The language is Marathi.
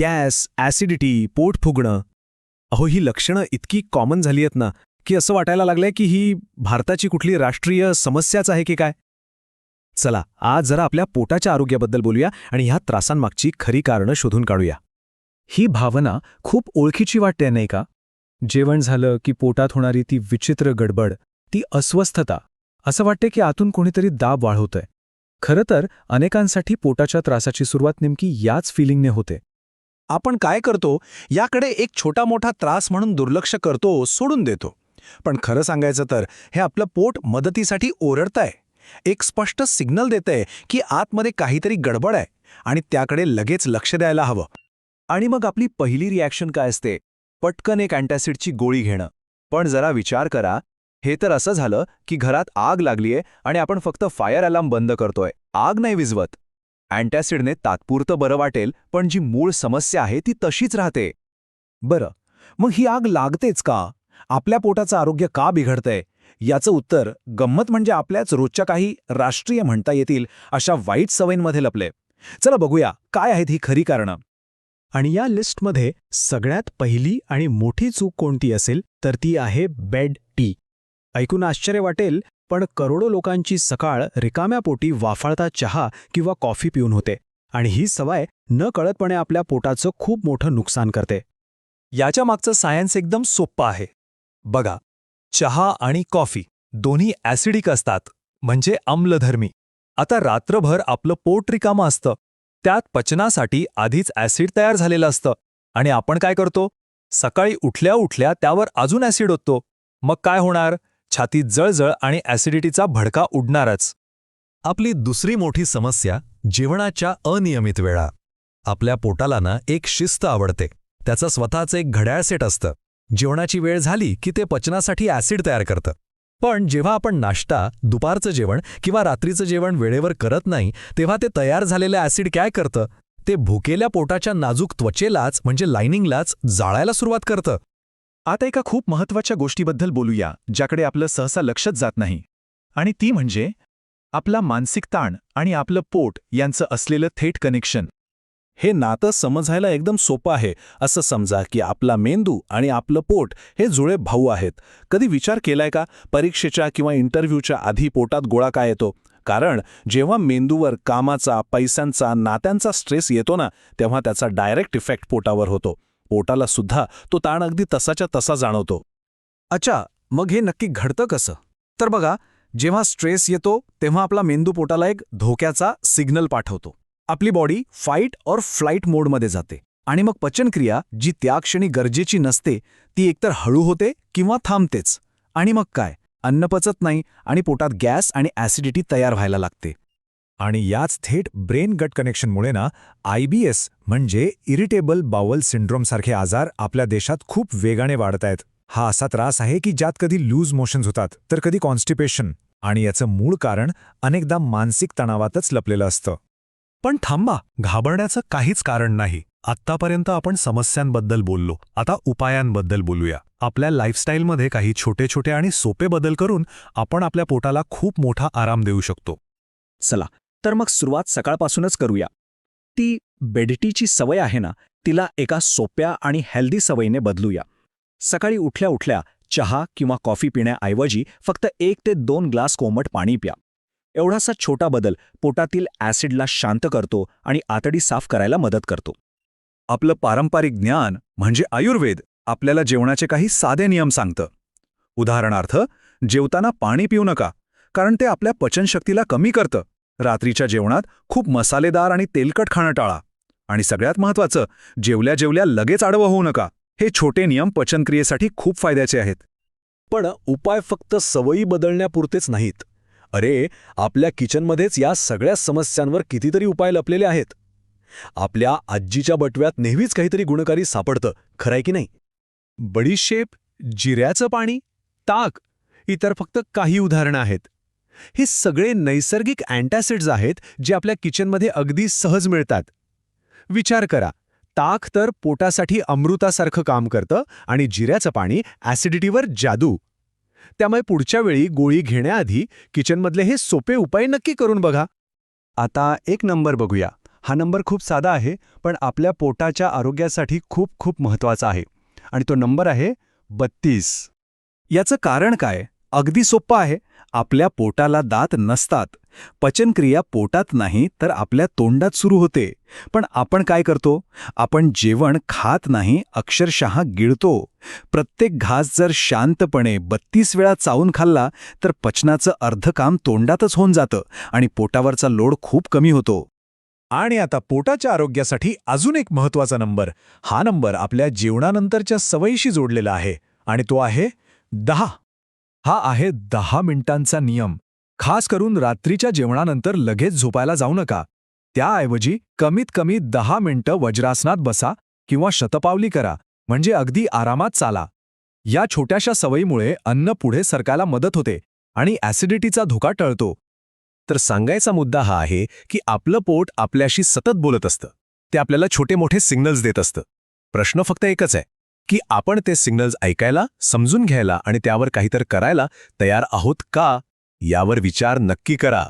गॅस ॲसिडिटी पोट फुगणं. अहो ही लक्षणं इतकी कॉमन झाली आहेत ना की असं वाटायला लागलंय की ही भारताची कुठली राष्ट्रीय समस्याच आहे की काय? चला आज जरा आपल्या पोटाच्या आरोग्याबद्दल बोलूया आणि ह्या त्रासांमागची खरी कारणं शोधून काढूया. ही भावना खूप ओळखीची वाटते नाही का? जेवण झालं की पोटात होणारी ती विचित्र गडबड ती अस्वस्थता असं वाटते की आतून कोणीतरी दाब वाढवतंय. खरं तर अनेकांसाठी पोटाच्या त्रासाची सुरुवात नेमकी याच फिलिंगने होते. आपण काय करतो याकडे एक छोटा मोठा त्रास म्हणून दुर्लक्ष करतो सोडून देतो. पण खरं सांगायचं तर हे आपलं पोट मदतीसाठी ओरडतंय. एक स्पष्ट सिग्नल देतंय की आतमध्ये काहीतरी गडबड आहे आणि त्याकडे लगेच लक्ष द्यायला हवं. आणि मग आपली पहिली रिॲक्शन काय असते? पटकन एक अँटॅसिडची गोळी घेणं. पण जरा विचार करा हे तर असं झालं की घरात आग लागलीये आणि आपण फक्त फायर अलार्म बंद करतोय. आग नाही विझवत. अँटॅसिडने तात्पुरतं बरं वाटेल पण जी मूळ समस्या आहे ती तशीच राहते. बरं मग ही आग लागतेच का? आपल्या पोटाचं आरोग्य का बिघडतंय? याचं उत्तर गंमत म्हणजे आपल्याच रोजच्या काही राष्ट्रीय म्हणता येतील अशा वाईट सवयींमध्ये लपले. चला बघूया काय आहेत ही खरी कारणं. आणि या लिस्टमध्ये सगळ्यात पहिली आणि मोठी चूक कोणती असेल तर ती आहे बेड टी. ऐकून आश्चर्य वाटेल पण करोडो लोकांची सकाळ रिकाम्या पोटी वाफाळता चहा किंवा कॉफी पिऊन होते आणि ही सवय न कळतपणे आपल्या पोटाचं खूप मोठं नुकसान करते. याच्या मागचं सायन्स एकदम सोप्पं आहे. बघा चहा आणि कॉफी दोन्ही ॲसिडिक असतात म्हणजे आम्लधर्मी. आता रात्रभर आपलं पोट रिकामं असतं त्यात पचनासाठी आधीच ॲसिड तयार झालेलं असतं. आणि आपण काय करतो? सकाळी उठल्या उठल्या त्यावर अजून ॲसिड ओततो. मग काय होणार? छातीत जळजळ आणि ॲसिडिटीचा भडका उडणारच. आपली दुसरी मोठी समस्या जेवणाच्या अनियमित वेळा. आपल्या पोटाला ना एक शिस्त आवडते. त्याचं स्वतःचं एक घड्याळ सेट असतं. जेवणाची वेळ झाली की ते पचनासाठी ॲसिड तयार करतं. पण जेव्हा आपण नाश्ता दुपारचं जेवण किंवा रात्रीचं जेवण वेळेवर करत नाही तेव्हा ते तयार झालेलं ॲसिड काय करतं? ते भुकेल्या पोटाच्या नाजूक त्वचेलाच म्हणजे लाइनिंगलाच जाळायला सुरुवात करतं. आता एका खूप महत्त्वाच्या गोष्टीबद्दल बोलूया ज्याकडे आपलं सहसा लक्षच जात नाही. आणि ती म्हणजे आपला मानसिक ताण आणि आपलं पोट यांचं असलेलं थेट कनेक्शन. हे नातं समजायला एकदम सोपं आहे असं समजा की आपला मेंदू आणि आपलं पोट हे जुळे भाऊ आहेत. कधी विचार केलाय का? परीक्षेच्या किंवा इंटरव्ह्यूच्या आधी पोटात गोळा काय येतो? कारण जेव्हा मेंदूवर कामाचा पैशांचा नात्यांचा स्ट्रेस येतो ना तेव्हा त्याचा डायरेक्ट इफेक्ट पोटावर होतो. पोटाला सुद्धा तो ताण अगदी तसाच्या तसा जाणवतो. अच्छा मग हे नक्की घडतं कसं? तर बघा जेव्हा स्ट्रेस येतो तेव्हा आपला मेंदू पोटाला एक धोक्याचा सिग्नल पाठवतो. आपली बॉडी फाईट और फ्लाईट मोडमध्ये जाते. आणि मग पचनक्रिया जी त्या क्षणी गरजेची नसते ती एकतर हळू होते किंवा थांबतेच. आणि मग काय? अन्न पचत नाही आणि पोटात गॅस आणि ॲसिडिटी तयार व्हायला लागते. आणि याच थेट ब्रेन गट कनेक्शनमुळे ना आयबीएस म्हणजे इरिटेबल बावल सिंड्रोमसारखे आजार आपल्या देशात खूप वेगाने वाढत आहेत हा असा त्रास आहे की ज्यात कधी लूज मोशन्स होतात तर कधी कॉन्स्टिपेशन. आणि याचं मूळ कारण अनेकदा मानसिक तणावातच लपलेलं असतं. पण थांबा घाबरण्याचं काहीच कारण नाही. आत्तापर्यंत आपण समस्यांबद्दल बोललो. आता उपायांबद्दल बोलूया. आपल्या लाईफस्टाईलमध्ये काही छोटे छोटे आणि सोपे बदल करून आपण आपल्या पोटाला खूप मोठा आराम देऊ शकतो. चला तर मग सुरुवात सकाळपासूनच करूया. ती बेडटीची सवय आहे ना तिला एका सोप्या आणि हेल्दी सवयीने बदलूया. सकाळी उठल्या उठल्या चहा किंवा कॉफी पिण्याऐवजी फक्त एक ते दोन ग्लास कोमट पाणी प्या. एवढासा छोटा बदल पोटातील ॲसिडला शांत करतो आणि आतडी साफ करायला मदत करतो. आपलं पारंपरिक ज्ञान म्हणजे आयुर्वेद आपल्याला जेवणाचे काही साधे नियम सांगतं. उदाहरणार्थ जेवताना पाणी पिऊ नका कारण ते आपल्या पचनशक्तीला कमी करतं. रात्रीच्या जेवणात खूप मसालेदार आणि तेलकट खाणं टाळा. आणि सगळ्यात महत्त्वाचं जेवल्या जेवल्या लगेच आडवं होऊ नका. हे छोटे नियम पचनक्रियेसाठी खूप फायद्याचे आहेत. पण उपाय फक्त सवयी बदलण्यापुरतेच नाहीत. अरे आपल्या किचनमध्येच या सगळ्या समस्यांवर कितीतरी उपाय लपलेले आहेत. आपल्या आजीच्या बटव्यात नेहमीच काहीतरी गुणकारी सापडतं खरंय की नाही? बडीशेप जिऱ्याचं पाणी ताक इतर फक्त काही उदाहरणं आहेत. हे सगळे नैसर्गिक अँटॅसिड्स आहेत जे आपल्या किचनमध्ये अगदी सहज मिळतात. विचार करा ताक तर पोटासाठी अमृतासारखं काम करतं आणि जिऱ्याचं पाणी ॲसिडिटीवर जादू. त्यामुळे पुढच्या वेळी गोळी घेण्याआधी किचनमधले हे सोपे उपाय नक्की करून बघा. आता एक नंबर बघूया. हा नंबर खूप साधा आहे पण आपल्या पोटाच्या आरोग्यासाठी खूप खूप महत्त्वाचा आहे. आणि तो नंबर आहे बत्तीस. याचं कारण काय? अगदी सोप्पा आहे. आपल्या पोटाला दात नसतात. पचनक्रिया पोटात नाही तर आपल्या तोंडात सुरू होते. पण आपण काय करतो? आपण जेवण खात नाही अक्षरशः गिळतो. प्रत्येक घास जर शांतपणे बत्तीस वेळा चावून खाल्ला तर पचनाचं अर्ध काम तोंडातच होऊन जातं आणि पोटावरचा लोड खूप कमी होतो. आणि आता पोटाच्या आरोग्यासाठी अजून एक महत्त्वाचा नंबर. हा नंबर आपल्या जेवणानंतरच्या सवयीशी जोडलेला आहे. आणि तो आहे दहा. हा आहे दहा मिनिटांचा नियम. खास करून रात्रीच्या जेवणानंतर लगेच झोपायला जाऊ नका. त्याऐवजी कमीत कमी दहा मिनिटं वज्रासनात बसा किंवा शतपावली करा म्हणजे अगदी आरामात चाला. या छोट्याशा सवयीमुळे अन्न पुढे सरकायला मदत होते आणि ॲसिडिटीचा धोका टळतो. तर सांगायचा मुद्दा हा आहे की आपलं पोट आपल्याशी सतत बोलत असतं. ते आपल्याला छोटे मोठे सिग्नल्स देत असतं. प्रश्न फक्त एकच आहे. की आपण ते सिग्नल्स ऐकायला समजून घ्यायला आणि त्यावर काहीतरी करायला तयार आहोत का यावर विचार नक्की करा.